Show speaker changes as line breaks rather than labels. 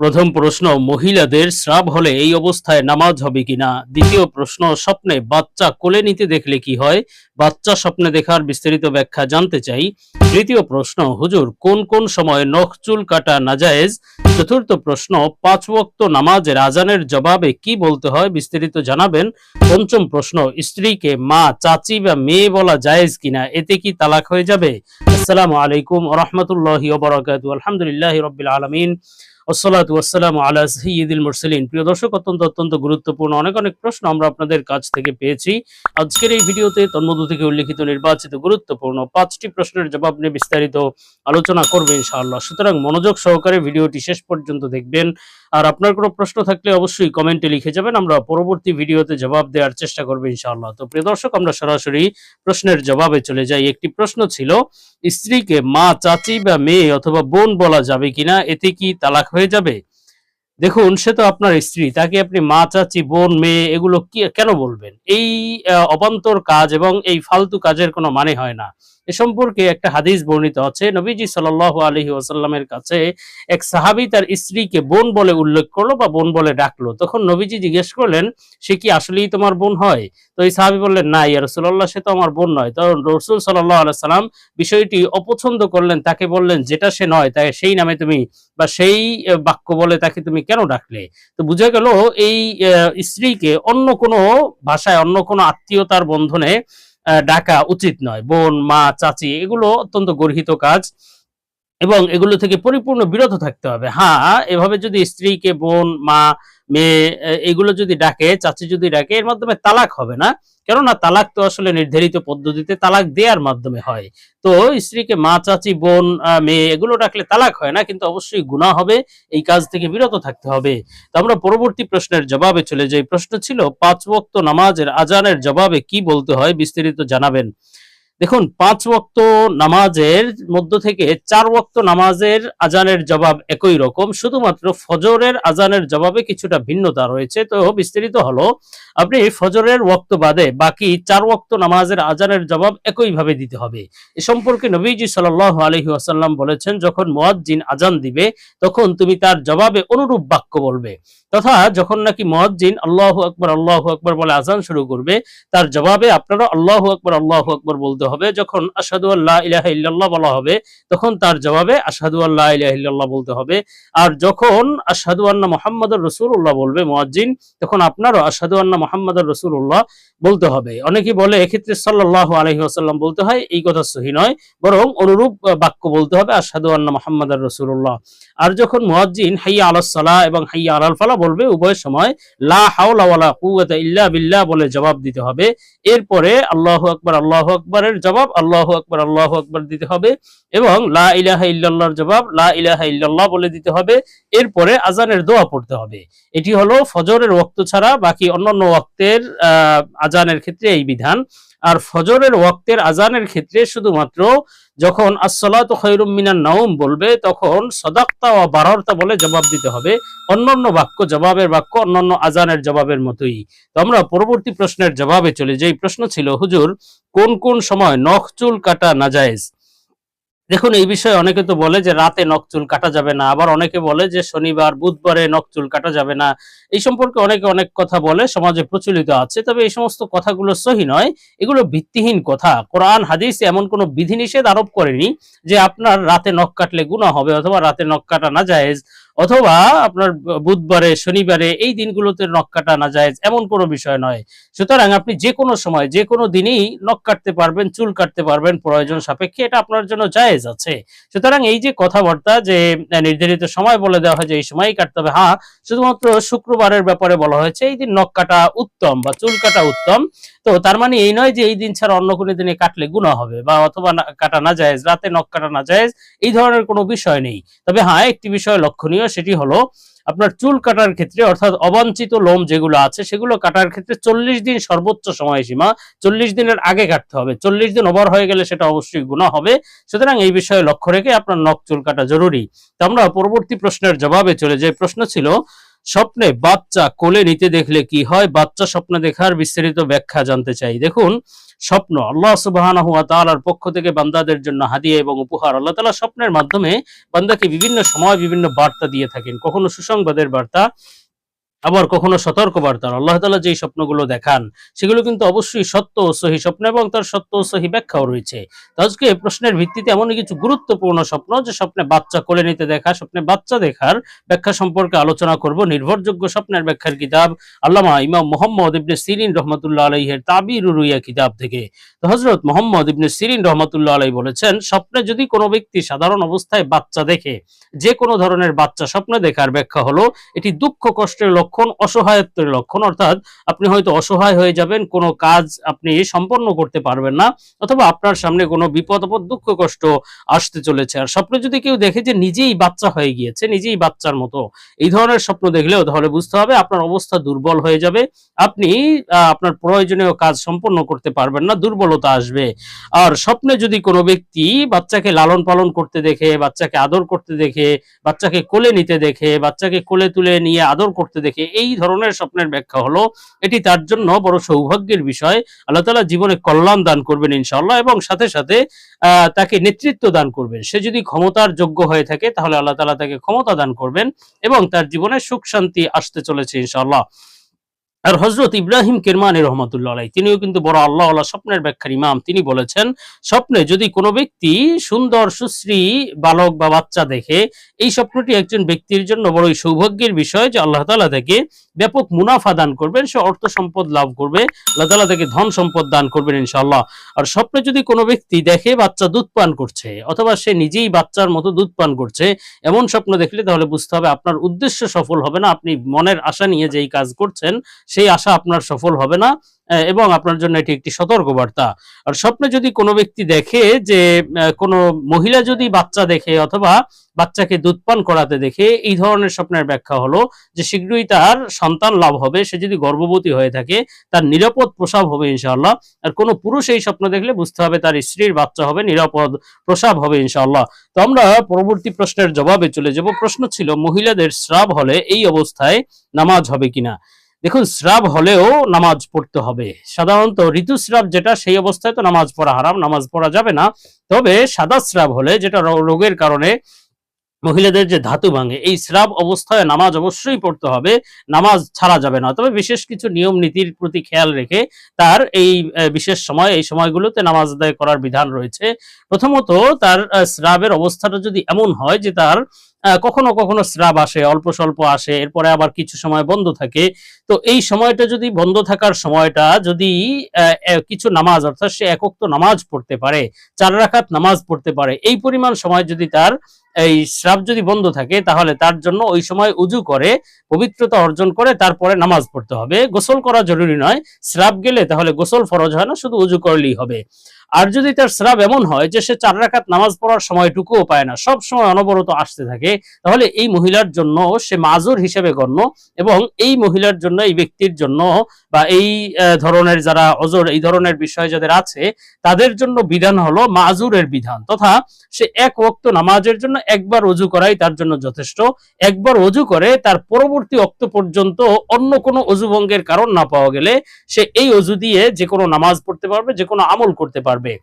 প্রথম প্রশ্ন, মহিলাদের স্রাব হলে এই অবস্থায় নামাজ হবে কিনা? দ্বিতীয় প্রশ্ন, স্বপ্নে বাচ্চা কোলে নিতে দেখলে কি হয়? বাচ্চা স্বপ্নে দেখার বিস্তারিত ব্যাখ্যা জানতে চাই। তৃতীয় প্রশ্ন, হুজুর, কোন কোন সময় নখ চুল কাটা নাজায়েজ? চতুর্থ প্রশ্ন, পাঁচ ওয়াক্ত নামাজের আজানের জবাবে কি বলতে হয় বিস্তারিত জানাবেন। পঞ্চম প্রশ্ন, স্ত্রীকে মা, চাচি বা মেয়ে বলা জায়েজ কিনা? এতে কি তালাক হয়ে যাবে? আসসালামু আলাইকুম রহমতুল্লাহি আলহামদুলিল্লাহ রবিল আলমিন। ওসলাতু ওয়াসালাম আলা সঈদুল মুরসলিন। প্রিয় দর্শক, অত্যন্ত অত্যন্ত গুরুত্বপূর্ণ অনেক অনেক প্রশ্ন আমরা আপনাদের কাছ থেকে পেয়েছি। আজকের এই ভিডিওতে তন্মধ্য থেকে উল্লেখিত নির্বাচিত গুরুত্বপূর্ণ পাঁচটি প্রশ্নের জবাব নিয়ে বিস্তারিত আলোচনা করবে ইনশাআল্লাহ। সুতরাং মনোযোগ সহকারে ভিডিওটি শেষ পর্যন্ত দেখবেন। আর আপনার কোনো প্রশ্ন থাকলে অবশ্যই কমেন্টে লিখে যাবেন, আমরা পরবর্তী ভিডিওতে জবাব দেওয়ার চেষ্টা করব ইনশাআল্লাহ। তো প্রিয় দর্শক, আমরা সরাসরি প্রশ্নের জবাবে চলে যাই। একটি প্রশ্ন ছিল, স্ত্রীকে মা, চাচি বা মেয়ে অথবা বোন বলা যাবে কিনা? এতে কি তালাক হয়ে যাবে? দেখুন, সে তো আপনার স্ত্রী, তাকে আপনি মা, চাচি, বোন, মেয়ে এগুলো কি কেন বলবেন? এই অবান্তর কাজ এবং এই ফালতু কাজের কোনো মানে হয় না। এ সম্পর্কে একটা হাদিস বর্ণিত আছে। নবীজি সাল আলহি ওয়াসাল্লামের কাছে এক সাহাবি তার স্ত্রীকে বোন বলে উল্লেখ করল বা বোন বলে ডাকলো। তখন নবীজি জিজ্ঞেস করলেন, সে কি আসলেই তোমার বোন হয়? তো এই সাহাবী বললেন, না, ইয়া রসুল্লাহ সে তো আমার বোন নয়। তখন রসুল সাল্লাহ আল্লাহ সাল্লাম বিষয়টি অপছন্দ করলেন, তাকে বললেন, যেটা সে নয় তাই সেই নামে তুমি বা সেই বাক্য বলে তাকে তুমি কেন ডাকলে? তো বোঝা গেল, এই স্ত্রীকে অন্য কোনো ভাষায়, অন্য কোনো আত্মীয়তার বন্ধনে ডাকা উচিত নয়। বোন, মা, চাচি, এগুলো অত্যন্ত গর্হিত কাজ এবং এগুলো থেকে পরিপূর্ণ বিরত থাকতে হবে। হ্যাঁ এভাবে যদি স্ত্রীকে বোন, মা, মেয়ে এগুলো যদি ডাকে, চাচি যদি ডাকে, এর মাধ্যমে তালাক হবে না। কেননা তালাক তো আসলে নির্ধারিত পদ্ধতিতে তালাক দেওয়ার মাধ্যমে হয়। তো স্ত্রীকে মা, চাচি, বোন মেয়ে এগুলো ডাকলে তালাক হয় না, কিন্তু অবশ্যই গুণা হবে, এই কাজ থেকে বিরত থাকতে হবে। তো আমরা পরবর্তী প্রশ্নের জবাবে চলে যাই। প্রশ্ন ছিল, পাঁচ বক্ত নামাজের আজানের জবাবে কি বলতে হয়? বিস্তারিত জানাবেন। দেখুন, পাঁচ ওয়াক্ত নামাজের মধ্য থেকে চার ওয়াক্ত নামাজের আজানের জবাব একই রকম। শুধুমাত্র ফজরের আজানের জবাবে কিছুটা ভিন্নতা রয়েছে। তো বিস্তারিত হলো, আপনি ফজরের ওয়াক্ত বাদে বাকি চার ওয়াক্ত নামাজের আজানের জবাব একইভাবে দিতে হবে। এ সম্পর্কে নবীজি সাল আলহি আসাল্লাম বলেছেন, যখন মুয়াজ্জিন আজান দিবে, তখন তুমি তার জবাবে অনুরূপ বাক্য বলবে। তথা যখন নাকি মুয়াজ্জিন আল্লাহ আকবর আল্লাহ আকবর বলে আজান শুরু করবে, তার জবাবে আপনারা আল্লাহ আকবর আল্লাহ আকবর বলতে হবে, যখন আসাদু আল্লাহ ইলাহা ইল্লাল্লাহ বলা হবে, তখন তার জবাবে আসাদু আল্লাহ ইল্লাল্লাহ বলতে হবে। আর যখন আসাদু আন্না মোহাম্মদুর রসুল্লাহ বলবে তখন আপনারও আসাদু আন্না মোহাম্মদুর রসুল্লাহ বলতে হবে। অনেকেই বলে, এক্ষেত্রে সাল্লাহ আলহি আসাল্লাম বলতে হয়, এই কথা সহি নয়, বরং অনুরূপ বাক্য বলতে হবে আসাদু আন্না মোহাম্মদুর রসুল্লাহ আর যখন মুয়াজ্জিন, হাইয়া এবং হাইয়া বলবে, উভয় সময় লা হাওলা ইল্লা বিল্লাহ বলে জবাব দিতে হবে। এরপরে আল্লাহু আকবার, আল্লাহু আকবারের জবাব আল্লাহ আকবর আল্লাহ আকবর দিতে হবে এবং লা ইলাহা ইল্লাল্লাহর জবাব লা ইলাহা ইল্লাল্লাহ বলে দিতে হবে। এরপরে আজানের দোয়া পড়তে হবে। এটি হলো ফজরের ওক্ত ছাড়া বাকি অন্যান্য ওয়াক্তের আজানের ক্ষেত্রে এই বিধান। আর ফজরের ওয়াক্তের আজানের ক্ষেত্রে শুধুমাত্র যখন আসসালাতু খৈরুম মিনান নাউম বলবে, তখন সদাক্তা ও বারহর্তা বলে জবাব দিতে হবে। অন্যান্য বাক্য, জবাবের বাক্য, অন্যান্য আজানের জবাবের মতোই। তো আমরা পরবর্তী প্রশ্নের জবাবে চলে। যাই প্রশ্ন ছিল, হুজুর, কোন কোন সময় নখ চুল কাটা নাজায়েজ? দেখুন, এই বিষয়ে অনেকে তো বলে যে রাতে নখ চুল কাটা যাবে না। আবার অনেকে বলে যে শনিবার, বুধবারে নখ চুল কাটা যাবে না। এই সম্পর্কে অনেকে অনেক কথা বলে, সমাজে প্রচলিত আছে। তবে এই সমস্ত কথাগুলো সহি নয়, এগুলো ভিত্তিহীন কথা। কোরআন, হাদিস এমন কোনো বিধিনিষেধ আরোপ করেনি যে আপনার রাতে নখ কাটলে গুণা হবে অথবা রাতে নখ কাটা না জায়েজ। অথবা আপনার বুধবারে, শনিবারে এই দিনগুলোতে নখ কাটা না যায়, এমন কোনো বিষয় নয়। সুতরাং আপনি যে কোনো সময়, যে কোনো দিনই নখ কাটতে পারবেন, চুল কাটতে পারবেন, প্রয়োজন সাপেক্ষে এটা আপনার জন্য জায়েজ আছে। সুতরাং এই যে কথাবার্তা যে নির্ধারিত সময় বলে দেওয়া হয় যে, এই সময়ই কাটতে হবে হ্যাঁ শুধুমাত্র শুক্রবারের ব্যাপারে বলা হয়েছে, এই দিন নখ কাটা উত্তম বা চুল কাটা উত্তম। তো তার মানে এই নয় যে, এই দিন ছাড়া অন্য কোনো দিনে কাটলে গুণা হবে বা অথবা কাটা না জায়েজ, রাতে নখ কাটা না জায়েজ, এই ধরনের কোনো বিষয় নেই। তবে হ্যাঁ একটি বিষয় লক্ষণীয় সেটি হলো আপনার চুল কাটার ক্ষেত্রে, অর্থাৎ অবাঞ্ছিত লোম যেগুলো আছে, সেগুলো কাটার ক্ষেত্রে চল্লিশ দিন সর্বোচ্চ সময়সীমা, চল্লিশ দিনের আগে কাটতে হবে। চল্লিশ দিন ওভার হয়ে গেলে সেটা অবশ্যই গুণা হবে। সুতরাং এই বিষয়ে লক্ষ্য রেখে আপনার নখ চুল কাটা জরুরি। তো আমরা পরবর্তী প্রশ্নের জবাবে চলে যে প্রশ্ন ছিল স্বপ্নে বাচ্চা কোলে নিতে দেখলে কি হয়? বাচ্চা স্বপ্ন দেখার বিস্তারিত ব্যাখ্যা জানতে চাই। দেখুন, স্বপ্ন আল্লাহ সুবাহ তাআলার পক্ষ থেকে বান্দাদের জন্য হাদিয়া এবং উপহার। আল্লাহ তালা স্বপ্নের মাধ্যমে বান্দাকে বিভিন্ন সময় বিভিন্ন বার্তা দিয়ে থাকেন। কখনো সুসংবাদের বার্তা আবার কখনো সতর্ক বার্তা আল্লাহ তাআলা যেই স্বপ্নগুলো দেখান, সেগুলো কিন্তু অবশ্যই সত্য ও সহি স্বপ্ন এবং তার সত্য ও সহি ব্যাখ্যাও রয়েছে। আজকে প্রশ্নের ভিত্তিতে এমনই কিছু গুরুত্বপূর্ণ স্বপ্ন যে স্বপ্নে বাচ্চা কোলে নিতে দেখা, স্বপ্নে বাচ্চা দেখার ব্যাখ্যা সম্পর্কে আলোচনা করব। নির্ভরযোগ্য স্বপ্নের ব্যাখ্যার কিতাব আল্লামা ইমাম মোহাম্মদ ইবনে সিরিন রহমতুল্লাহ আলাইহের তাবির রুইয়া কিতাব থেকে। হজরত মোহাম্মদ ইবনে সিরিন রহমতুল্লাহ আলাই বলেছেন, স্বপ্নে যদি কোনো ব্যক্তি সাধারণ অবস্থায় বাচ্চা দেখে, যে কোনো ধরনের বাচ্চা স্বপ্নে দেখার ব্যাখ্যা হলো, এটি দুঃখ কষ্টের লক্ষণ অসহায়ত্বের লক্ষণ, অর্থাৎ আপনি হয়তো অসহায় হয়ে যাবেন, কোনো কাজ আপনি সম্পন্ন করতে পারবেন না, অথবা আপনার সামনে কোনো বিপদ, আপদ, দুঃখ, কষ্ট আসতে চলেছে। আর স্বপ্নে যদি কেউ দেখে যে নিজেই বাচ্চা হয়ে গিয়েছে, নিজেই বাচ্চার মতো, এই ধরনের স্বপ্ন দেখলেও তাহলে বুঝতে হবে আপনার অবস্থা দুর্বল হয়ে যাবে। আপনি আপনার প্রয়োজনীয় কাজ সম্পন্ন করতে পারবেন না, দুর্বলতা আসবে। আর স্বপ্নে যদি কোনো ব্যক্তি বাচ্চাকে লালন পালন করতে দেখে, বাচ্চাকে আদর করতে দেখে, বাচ্চাকে কোলে নিতে দেখে, বাচ্চাকে কোলে তুলে নিয়ে আদর করতে দেখে এই ধরনের স্বপ্নের ব্যাখ্যা হলো, এটি তার জন্য বড় সৌভাগ্যের বিষয়। আল্লাহ তালা জীবনে কল্যাণ দান করবেন ইনশাল্লাহ এবং সাথে সাথে তাকে নেতৃত্ব দান করবেন। সে যদি ক্ষমতার যোগ্য হয়ে থাকে, তাহলে আল্লাহ তালা তাকে ক্ষমতা দান করবেন এবং তার জীবনে সুখ শান্তি আসতে চলেছে ইনশাল্লাহ আর হজরত ইব্রাহিম কেরমানি রহমতুল্লাহ তিনিও কিন্তু বড় আল্লাহ স্বপ্নের ব্যাখ্যার ইমাম। তিনি বলেছেন, স্বপ্নে যদি কোনো ব্যক্তি সুন্দর, সুশ্রী, বালক বা বাচ্চা দেখে, এই স্বপ্নটি একজন ব্যক্তির জন্য বড়ই সৌভাগ্যের বিষয় যে আল্লাহ তালা তাকে ব্যাপক মুনাফা দান করবেন, সে অর্থ সম্পদ লাভ করবে, আল্লাহ তালা তাকে ধন সম্পদ দান করবেন ইনশাল্লাহ আর স্বপ্নে যদি কোনো ব্যক্তি দেখে বাচ্চা দুধ পান করছে, অথবা সে নিজেই বাচ্চার মতো দুধ পান করছে, এমন স্বপ্ন দেখলে তাহলে বুঝতে হবে আপনার উদ্দেশ্য সফল হবে না, আপনি মনের আশা নিয়ে যেই কাজ করছেন সেই আশা আপনার সফল হবে না এবং আপনার জন্য এটি একটি সতর্কবার্তা। আর স্বপ্নে যদি কোনো ব্যক্তি দেখে যে কোনো মহিলা যদি বাচ্চা দেখে অথবা বাচ্চাকে দুধ পান করাতে দেখে, এই ধরনের স্বপ্নের ব্যাখ্যা হলো যে, শীঘ্রই তার সন্তান লাভ হবে, সে যদি গর্ভবতী হয়ে থাকে, তার নিরাপদ প্রসাব হবে ইনশাআল্লাহ। আর কোনো পুরুষ এই স্বপ্ন দেখলে বুঝতে হবে তার স্ত্রীর বাচ্চা হবে, নিরাপদ প্রসাব হবে ইনশাআল্লাহ। তো আমরা পরবর্তী প্রশ্নের জবাবে চলে যাব। প্রশ্ন ছিল, মহিলাদের স্রাব হলে এই অবস্থায় নামাজ হবে কিনা? দেখুন স্রাব হলেও নামাজ পড়তে হবে। সাধারণত ঋতুস্রাব যেটা, সেই অবস্থায় তো নামাজ পড়া হারাম, নামাজ পড়া যাবে না। তবে সাদা স্রাব হলে যেটা রোগের কারণে মহিলাদের যে ধাতু ভাঙে, এই স্রাব অবস্থায় নামাজ অবশ্যই পড়তে হবে। নামাজ ছাড়া যাবে না। তবে বিশেষ কিছু নিয়ম নীতির প্রতি খেয়াল রেখে তার এই বিশেষ সময়, এই সময়গুলোতে নামাজ আদায় করার বিধান রয়েছে। প্রথমত তার স্রাবের অবস্থাটা যদি এমন হয় যে তার কখনো কখনো স্রাব আসে, অল্প স্বল্প আসে, এরপরে আবার কিছু সময় বন্ধ থাকে। তো এই সময়টা যদি বন্ধ থাকার সময়টা যদি কিছু নামাজ, অর্থাৎ সে একক্ত নামাজ পড়তে পারে, চার রাখাত নামাজ পড়তে পারে, এই পরিমাণ সময় যদি তার, এই স্রাব যদি বন্ধ থাকে, তাহলে তার জন্য ওই সময় উজু করে, পবিত্রতা অর্জন করে তারপরে নামাজ পড়তে হবে। গোসল করা জরুরি নয়। স্রাব গেলে তাহলে গোসল ফরজ হয় না, শুধু উজু করলেই হবে। আর যদি তার স্রাব এমন হয় যে সে চার রাখাত নামাজ পড়ার সময়টুকুও পায় না, সব সময় অনবরত আসতে থাকে, তাহলে এই মহিলার জন্য সে মাজুর হিসেবে গণ্য এবং এই মহিলার জন্য, এই ব্যক্তির জন্য বা এই ধরনের যারা অজর, এই ধরনের বিষয় যাদের আছে, তাদের জন্য বিধান হলো মাজুরের বিধান। তথা সে এক ওক্ত নামাজের জন্য একবার অজু করাই তার জন্য যথেষ্ট। একবার অজু করে তার পরবর্তী অক্ত পর্যন্ত অন্য কোনো অজু ভঙ্গের কারণ না পাওয়া গেলে সে এই অজু দিয়ে যে কোনো নামাজ পড়তে পারবে, যে কোনো আমল করতে পারবে।